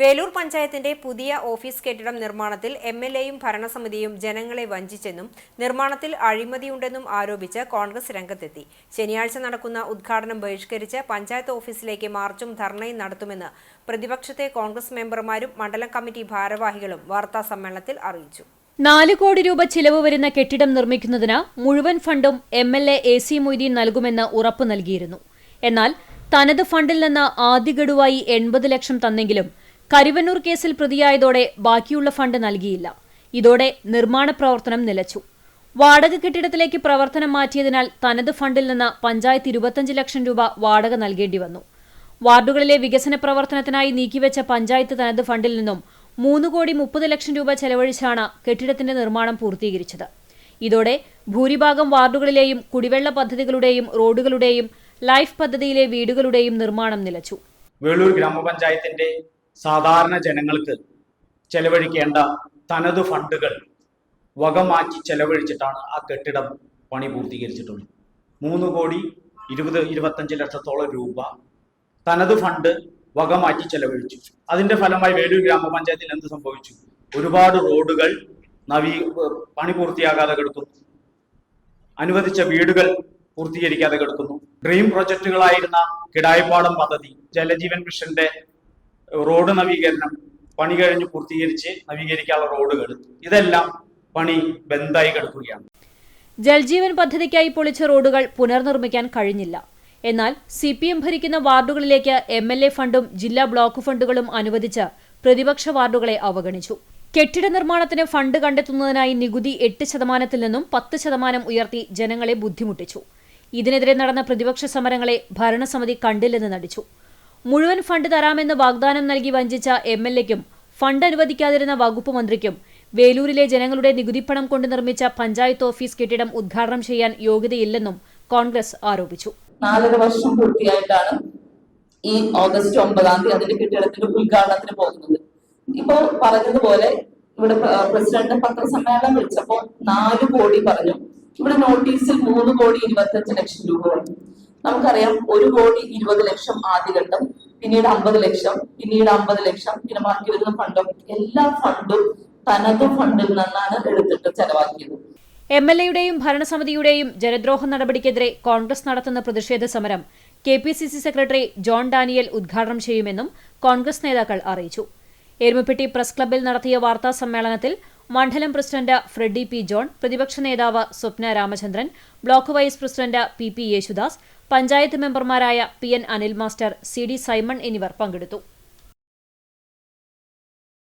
വേലൂർ പഞ്ചായത്തിന്റെ പുതിയ ഓഫീസ് കെട്ടിടം നിർമ്മാണത്തിൽ എം എൽ എയും ഭരണസമിതിയും ജനങ്ങളെ വഞ്ചിച്ചെന്നും നിർമ്മാണത്തിൽ അഴിമതിയുണ്ടെന്നും ആരോപിച്ച് കോൺഗ്രസ് രംഗത്തെത്തി. ശനിയാഴ്ച നടക്കുന്ന ഉദ്ഘാടനം ബഹിഷ്കരിച്ച് പഞ്ചായത്ത് ഓഫീസിലേക്ക് മാർച്ചും ധർണയും നടത്തുമെന്ന് പ്രതിപക്ഷത്തെ കോൺഗ്രസ് മെമ്പർമാരും മണ്ഡലം കമ്മിറ്റി ഭാരവാഹികളും വാർത്താ സമ്മേളനത്തിൽ അറിയിച്ചു. നാല് കോടി രൂപ ചിലവ് വരുന്ന കെട്ടിടം നിർമ്മിക്കുന്നതിന് മുഴുവൻ ഫണ്ടും M L A A C Moideen നൽകുമെന്ന് ഉറപ്പു നൽകിയിരുന്നു. എന്നാൽ തനത് ഫണ്ടിൽ നിന്ന് ആദ്യ ഗഡുവായി എൺപത് ലക്ഷം തന്നെങ്കിലും കരുവന്നൂർ കേസിൽ പ്രതിയായതോടെ ബാക്കിയുള്ള ഫണ്ട് നൽകിയില്ല. ഇതോടെ നിർമ്മാണ പ്രവർത്തനം നിലച്ചു. വാടക കെട്ടിടത്തിലേക്ക് പ്രവർത്തനം മാറ്റിയതിനാൽ തനത് ഫണ്ടിൽ നിന്ന് പഞ്ചായത്ത് ഇരുപത്തഞ്ച് ലക്ഷം രൂപ വാടക നൽകേണ്ടി വന്നു. വാർഡുകളിലെ വികസന പ്രവർത്തനത്തിനായി നീക്കിവെച്ച പഞ്ചായത്ത് തനത് ഫണ്ടിൽ നിന്നും മൂന്ന് കോടി മുപ്പത് ലക്ഷം രൂപ ചെലവഴിച്ചാണ് കെട്ടിടത്തിന്റെ നിർമ്മാണം പൂർത്തീകരിച്ചത്. ഇതോടെ ഭൂരിഭാഗം വാർഡുകളിലെയും കുടിവെള്ള പദ്ധതികളുടെയും റോഡുകളുടെയും ലൈഫ് പദ്ധതിയിലെ വീടുകളുടെയും നിർമ്മാണം നിലച്ചു. വേളൂർ ഗ്രാമപഞ്ചായത്തിന്റെ സാധാരണ ജനങ്ങൾക്ക് ചെലവഴിക്കേണ്ട തനത് ഫണ്ടുകൾ വകമാറ്റി ചെലവഴിച്ചിട്ടാണ് ആ കെട്ടിടം പണി പൂർത്തീകരിച്ചിട്ടുള്ളത്. മൂന്ന് കോടി ഇരുപത് ഇരുപത്തഞ്ച് ലക്ഷത്തോളം രൂപ തനത് ഫണ്ട് വകമാറ്റി ചെലവഴിച്ചു. അതിന്റെ ഫലമായി വേലൂർ ഗ്രാമപഞ്ചായത്തിൽ എന്ത് സംഭവിച്ചു? ഒരുപാട് റോഡുകൾ നവീ പണി പൂർത്തിയാകാതെ കിടക്കുന്നു. അനുവദിച്ച വീടുകൾ പൂർത്തീകരിക്കാതെ കിടക്കുന്നു. ഡ്രീം പ്രൊജക്ടുകളായിരുന്ന കിടായിപ്പാടം പദ്ധതി ജലജീവൻ മിഷന്റെ റോഡ് നവീകരണം പണി കഴിഞ്ഞ് പൂർത്തീകരിച്ച് നവീകരിക്കാനുള്ള റോഡുകൾ ഇതെല്ലാം പണി ബന്ധായി കിടക്കുകയാണ്. ജൽജീവൻ പദ്ധതിക്കായി പൊളിച്ച റോഡുകൾ പുനർനിർമ്മിക്കാൻ കഴിഞ്ഞില്ല. എന്നാൽ സി പി എം ഭരിക്കുന്ന വാർഡുകളിലേക്ക് എം എൽ എ ഫണ്ടും ജില്ലാ ബ്ലോക്ക് ഫണ്ടുകളും അനുവദിച്ച് പ്രതിപക്ഷ വാർഡുകളെ അവഗണിച്ചു. കെട്ടിട നിർമ്മാണത്തിന് ഫണ്ട് കണ്ടെത്തുന്നതിനായി നികുതി എട്ട് ശതമാനത്തിൽ നിന്നും പത്ത് ശതമാനം ഉയർത്തി ജനങ്ങളെ ബുദ്ധിമുട്ടിച്ചു. ഇതിനെതിരെ നടന്ന പ്രതിപക്ഷ സമരങ്ങളെ ഭരണസമിതി കണ്ടില്ലെന്ന് നടിച്ചു. മുഴുവൻ ഫണ്ട് തരാമെന്ന് വാഗ്ദാനം നൽകി വഞ്ചിച്ച എം എൽ എക്കും ഫണ്ട് അനുവദിക്കാതിരുന്ന വകുപ്പ് മന്ത്രിക്കും വേലൂരിലെ ജനങ്ങളുടെ നികുതിപ്പണം കൊണ്ട് നിർമ്മിച്ച പഞ്ചായത്ത് ഓഫീസ് കെട്ടിടം ഉദ്ഘാടനം ചെയ്യാൻ യോഗ്യതയില്ലെന്നും കോൺഗ്രസ് ആരോപിച്ചു. നാലര വർഷം പൂർത്തിയായിട്ടാണ് ഈ ഓഗസ്റ്റ് ഒമ്പതാം തീയതി അതിന്റെ കെട്ടിടത്തിന്റെ ഉദ്ഘാടനത്തിന് പോകുന്നത്. ഇപ്പോ പറഞ്ഞതുപോലെ ഇവിടെ പ്ര- പ്രസിഡന്റ് പത്രസമ്മേളനം വിളിച്ചപ്പോ നാല് കോടി പറഞ്ഞു. ഇവിടെ നോട്ടീസിൽ മൂന്ന് കോടി ഇരുപത്തഞ്ച് ലക്ഷം രൂപ പറഞ്ഞു നമുക്കറിയാം ഒരു കോടി ഇരുപത് ലക്ഷം ആദ്യഘട്ടം പിന്നീട് അമ്പത് ലക്ഷം പിന്നീട് അമ്പത് ലക്ഷം പിന്നെ ബാക്കി വരുന്ന ഫണ്ടും എല്ലാ ഫണ്ടും തനത് ഫണ്ടിൽ നിന്നാണ് എടുത്തിട്ട് ചെലവാക്കിയത്. എം എൽ എയുടെയും ഭരണസമിതിയുടെയും ജനദ്രോഹ നടപടിക്കെതിരെ കോൺഗ്രസ് നടത്തുന്ന പ്രതിഷേധ സമരം K P C C secretary John Daniel ഉദ്ഘാടനം ചെയ്യുമെന്നും കോൺഗ്രസ് നേതാക്കൾ അറിയിച്ചു. എരുമപ്പെട്ടി പ്രസ് ക്ലബ്ബിൽ നടത്തിയ വാർത്താ സമ്മേളനത്തിൽ മണ്ഡലം പ്രസിഡന്റ് ഫ്രെഡി പി ജോൺ പ്രതിപക്ഷ നേതാവ് Swapna Ramachandran block vice president P P Yesudas panchayat മെമ്പർമാരായ P N Anil master C D Simon എന്നിവർ പങ്കെടുത്തു.